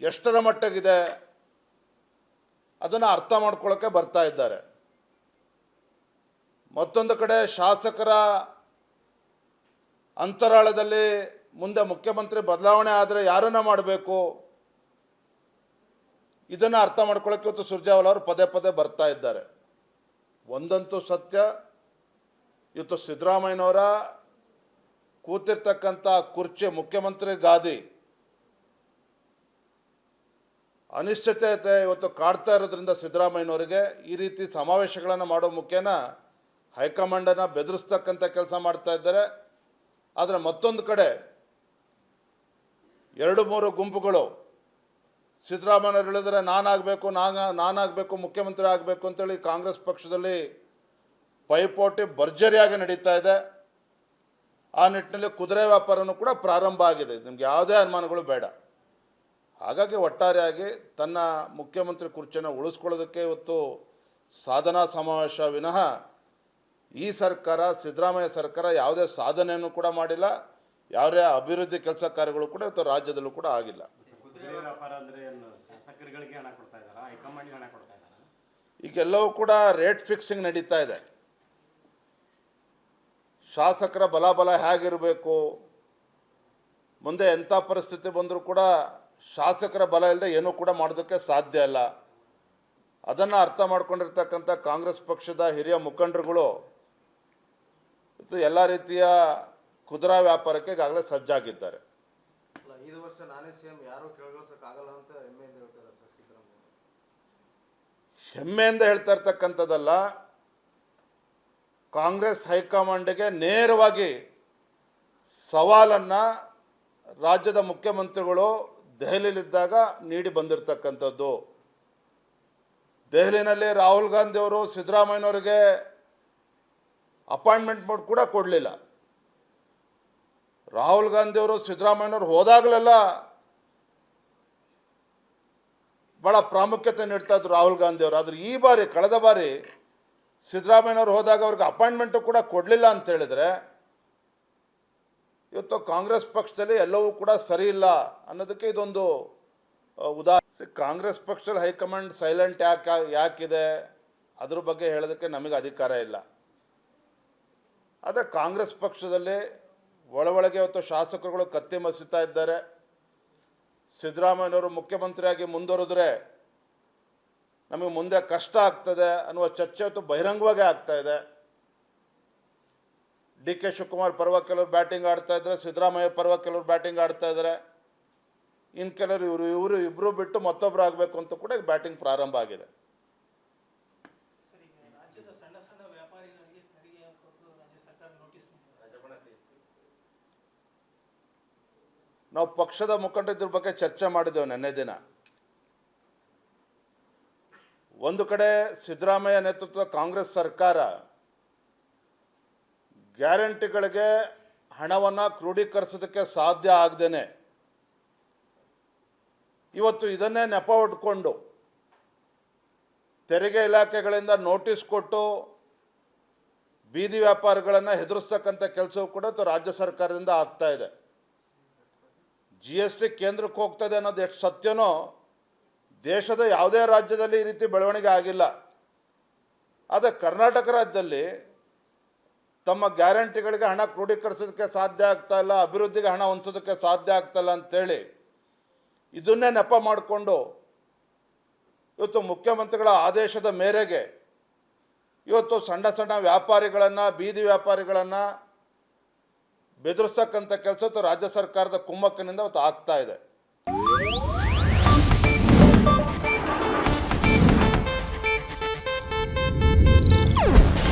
ಎಷ್ಟರ ಮಟ್ಟಗಿದೆ ಅದನ್ನು ಅರ್ಥ ಮಾಡ್ಕೊಳ್ಳೋಕ್ಕೆ ಬರ್ತಾ ಇದ್ದಾರೆ. ಮತ್ತೊಂದು ಕಡೆ ಶಾಸಕರ ಅಂತರಾಳದಲ್ಲಿ ಮುಂದೆ ಮುಖ್ಯಮಂತ್ರಿ ಬದಲಾವಣೆ ಆದರೆ ಯಾರನ್ನ ಮಾಡಬೇಕು? ಇದನ್ನು ಅರ್ಥ ಮಾಡ್ಕೊಳ್ಳೋಕೆ ಇವತ್ತು ಸುರ್ಜಾವಲ್ ಅವರು ಪದೇ ಪದೇ ಬರ್ತಾ ಇದ್ದಾರೆ. ಒಂದಂತೂ ಸತ್ಯ, ಇವತ್ತು ಸಿದ್ದರಾಮಯ್ಯನವರ ಕೂತಿರ್ತಕ್ಕಂಥ ಕುರ್ಚಿ ಮುಖ್ಯಮಂತ್ರಿ ಗಾದಿ ಅನಿಶ್ಚಿತತೆ ಇವತ್ತು ಕಾಡ್ತಾ ಇರೋದ್ರಿಂದ ಸಿದ್ದರಾಮಯ್ಯನವರಿಗೆ ಈ ರೀತಿ ಸಮಾವೇಶಗಳನ್ನು ಮಾಡೋ ಮುಖೇನ ಹೈಕಮಾಂಡನ್ನು ಬೆದರಿಸ್ತಕ್ಕಂಥ ಕೆಲಸ ಮಾಡ್ತಾ ಇದ್ದಾರೆ. ಆದರೆ ಮತ್ತೊಂದು ಕಡೆ ಎರಡು ಮೂರು ಗುಂಪುಗಳು ಸಿದ್ದರಾಮಯ್ಯವ್ರು ಹೇಳಿದರೆ ನಾನಾಗಬೇಕು, ನಾನು, ನಾನಾಗಬೇಕು, ಮುಖ್ಯಮಂತ್ರಿ ಆಗಬೇಕು ಅಂತೇಳಿ ಕಾಂಗ್ರೆಸ್ ಪಕ್ಷದಲ್ಲಿ ಪೈಪೋಟಿ ಭರ್ಜರಿಯಾಗಿ ನಡೀತಾ ಇದೆ. ಆ ನಿಟ್ಟಿನಲ್ಲಿ ಕುದುರೆ ವ್ಯಾಪಾರನೂ ಕೂಡ ಪ್ರಾರಂಭ ಆಗಿದೆ. ನಿಮ್ಗೆ ಯಾವುದೇ ಅನುಮಾನಗಳು ಬೇಡ. ಹಾಗಾಗಿ ಒಟ್ಟಾರೆಯಾಗಿ ತನ್ನ ಮುಖ್ಯಮಂತ್ರಿ ಕುರ್ಚಿಯನ್ನು ಉಳಿಸ್ಕೊಳ್ಳೋದಕ್ಕೆ ಇವತ್ತು ಸಾಧನಾ ಸಮಾವೇಶ ವಿನಃ ಈ ಸರ್ಕಾರ ಸಿದ್ದರಾಮಯ್ಯ ಸರ್ಕಾರ ಯಾವುದೇ ಸಾಧನೆಯನ್ನು ಕೂಡ ಮಾಡಿಲ್ಲ ಯಾವುದೇ ಅಭಿವೃದ್ಧಿ ಕೆಲಸ ಕಾರ್ಯಗಳು ಕೂಡ ಇವತ್ತು ರಾಜ್ಯದಲ್ಲೂ ಕೂಡ ಆಗಿಲ್ಲ. ಈಗೆಲ್ಲವೂ ಕೂಡ ರೇಟ್ ಫಿಕ್ಸಿಂಗ್ ನಡೀತಾ ಇದೆ. ಶಾಸಕರ ಬಲಾಬಲ ಹೇಗಿರಬೇಕು? ಮುಂದೆ ಎಂಥ ಪರಿಸ್ಥಿತಿ ಬಂದರೂ ಕೂಡ ಶಾಸಕರ ಬಲ ಇಲ್ಲದೆ ಏನೂ ಕೂಡ ಮಾಡೋದಕ್ಕೆ ಸಾಧ್ಯ ಇಲ್ಲ. ಅದನ್ನು ಅರ್ಥ ಮಾಡ್ಕೊಂಡಿರ್ತಕ್ಕಂಥ ಕಾಂಗ್ರೆಸ್ ಪಕ್ಷದ ಹಿರಿಯ ಮುಖಂಡರುಗಳು ಇವತ್ತು ಎಲ್ಲ ರೀತಿಯ ಕುದುರಾ ವ್ಯಾಪಾರಕ್ಕೆ ಈಗಾಗಲೇ ಸಜ್ಜಾಗಿದ್ದಾರೆ. ಹೆಮ್ಮೆಯಿಂದ ಹೇಳ್ತಾ ಇರ್ತಕ್ಕಂಥದ್ದಲ್ಲ ಕಾಂಗ್ರೆಸ್ ಹೈಕಮಾಂಡ್ಗೆ ನೇರವಾಗಿ ಸವಾಲನ್ನು ರಾಜ್ಯದ ಮುಖ್ಯಮಂತ್ರಿಗಳು ದೆಹಲಿಯಲ್ಲಿದ್ದಾಗ ನೀಡಿ ಬಂದಿರತಕ್ಕಂಥದ್ದು. ದೆಹಲಿನಲ್ಲಿ ರಾಹುಲ್ ಗಾಂಧಿಯವರು ಸಿದ್ದರಾಮಯ್ಯನವರಿಗೆ ಅಪಾಯಿಂಟ್ಮೆಂಟ್ ಮಾಡಿ ಕೂಡ ಕೊಡಲಿಲ್ಲ. ರಾಹುಲ್ ಗಾಂಧಿಯವರು ಸಿದ್ದರಾಮಯ್ಯನವ್ರು ಹೋದಾಗಲೆಲ್ಲ ಭಾಳ ಪ್ರಾಮುಖ್ಯತೆ ನೀಡ್ತಾ ಇದ್ರು ರಾಹುಲ್ ಗಾಂಧಿಯವರು. ಆದರೆ ಈ ಬಾರಿ, ಕಳೆದ ಬಾರಿ ಸಿದ್ದರಾಮಯ್ಯನವ್ರು ಹೋದಾಗ ಅವ್ರಿಗೆ ಅಪಾಯಿಂಟ್ಮೆಂಟು ಕೂಡ ಕೊಡಲಿಲ್ಲ ಅಂತ ಹೇಳಿದ್ರೆ ಇವತ್ತು ಕಾಂಗ್ರೆಸ್ ಪಕ್ಷದಲ್ಲಿ ಎಲ್ಲವೂ ಕೂಡ ಸರಿ ಇಲ್ಲ ಅನ್ನೋದಕ್ಕೆ ಇದೊಂದು ಉದಾಹರಣೆ. ಕಾಂಗ್ರೆಸ್ ಪಕ್ಷದಲ್ಲಿ ಹೈಕಮಾಂಡ್ ಸೈಲೆಂಟ್ ಯಾಕೆ, ಯಾಕಿದೆ? ಅದ್ರ ಬಗ್ಗೆ ಹೇಳೋದಕ್ಕೆ ನಮಗೆ ಅಧಿಕಾರ ಇಲ್ಲ. ಆದರೆ ಕಾಂಗ್ರೆಸ್ ಪಕ್ಷದಲ್ಲಿ ಒಳ ಒಳಗೆ ಇವತ್ತು ಶಾಸಕರುಗಳು ಕತ್ತಿ ಮಸಿತಾ ಇದ್ದಾರೆ. ಸಿದ್ದರಾಮಯ್ಯನವರು ಮುಖ್ಯಮಂತ್ರಿಯಾಗಿ ಮುಂದುವರೆದ್ರೆ ನಮಗೆ ಮುಂದೆ ಕಷ್ಟ ಆಗ್ತದೆ ಅನ್ನುವ ಚರ್ಚೆ ಇವತ್ತು ಬಹಿರಂಗವಾಗಿ ಆಗ್ತಾ ಇದೆ. ಡಿ ಕೆ ಶಿವಕುಮಾರ್ ಪರ್ವ ಕೆಲವರು ಬ್ಯಾಟಿಂಗ್ ಆಡ್ತಾ ಇದ್ದಾರೆ ಸಿದ್ದರಾಮಯ್ಯ ಪರ್ವ ಕೆಲವರು ಬ್ಯಾಟಿಂಗ್ ಆಡ್ತಾ ಇದ್ದಾರೆ ಇನ್ನು ಕೆಲವರು ಇವರು ಇವರು ಇಬ್ಬರು ಬಿಟ್ಟು ಮತ್ತೊಬ್ಬರು ಆಗಬೇಕು ಅಂತ ಕೂಡ ಬ್ಯಾಟಿಂಗ್ ಪ್ರಾರಂಭ ಆಗಿದೆ. ನಾವು ಪಕ್ಷದ ಮುಖಂಡರ ಬಗ್ಗೆ ಚರ್ಚೆ ಮಾಡಿದ್ದೆವು ನೆನ್ನೆ ದಿನ. ಒಂದು ಕಡೆ ಸಿದ್ದರಾಮಯ್ಯ ನೇತೃತ್ವದ ಕಾಂಗ್ರೆಸ್ ಸರ್ಕಾರ ಗ್ಯಾರಂಟಿಗಳಿಗೆ ಹಣವನ್ನು ಕ್ರೋಢೀಕರಿಸೋದಕ್ಕೆ ಸಾಧ್ಯ ಆಗದೇನೆ. ಇವತ್ತು ಇದನ್ನೇ ನೆಪ ಒಡ್ಕೊಂಡು ತೆರಿಗೆ ಇಲಾಖೆಗಳಿಂದ ನೋಟಿಸ್ ಕೊಟ್ಟು ಬೀದಿ ವ್ಯಾಪಾರಿಗಳನ್ನು ಹೆದರಿಸ್ತಕ್ಕಂಥ ಕೆಲಸವೂ ಕೂಡ ರಾಜ್ಯ ಸರ್ಕಾರದಿಂದ ಆಗ್ತಾ ಇದೆ. ಜಿ ಎಸ್ ಟಿ ಕೇಂದ್ರಕ್ಕೆ ಹೋಗ್ತದೆ ಅನ್ನೋದು ಎಷ್ಟು ಸತ್ಯನೋ ದೇಶದ ಯಾವುದೇ ರಾಜ್ಯದಲ್ಲಿ ಈ ರೀತಿ ಬೆಳವಣಿಗೆ ಆಗಿಲ್ಲ. ಆದರೆ ಕರ್ನಾಟಕ ರಾಜ್ಯದಲ್ಲಿ ತಮ್ಮ ಗ್ಯಾರಂಟಿಗಳಿಗೆ ಹಣ ಕ್ರೋಢೀಕರಿಸೋದಕ್ಕೆ ಸಾಧ್ಯ ಆಗ್ತಾ ಇಲ್ಲ, ಅಭಿವೃದ್ಧಿಗೆ ಹಣ ಹೊಂದಿಸೋದಕ್ಕೆ ಸಾಧ್ಯ ಆಗ್ತಾ ಇಲ್ಲ ಅಂತೇಳಿ ಇದನ್ನೇ ನೆಪ ಮಾಡಿಕೊಂಡು ಇವತ್ತು ಮುಖ್ಯಮಂತ್ರಿಗಳ ಆದೇಶದ ಮೇರೆಗೆ ಇವತ್ತು ಸಣ್ಣ ಸಣ್ಣ ವ್ಯಾಪಾರಿಗಳನ್ನು, ಬೀದಿ ವ್ಯಾಪಾರಿಗಳನ್ನು ಬೆದರಿಸ್ತಕ್ಕಂಥ ಕೆಲಸ ರಾಜ್ಯ ಸರ್ಕಾರದ ಕುಮ್ಮಕ್ಕನಿಂದ ಇವತ್ತು ಆಗ್ತಾ ಇದೆ.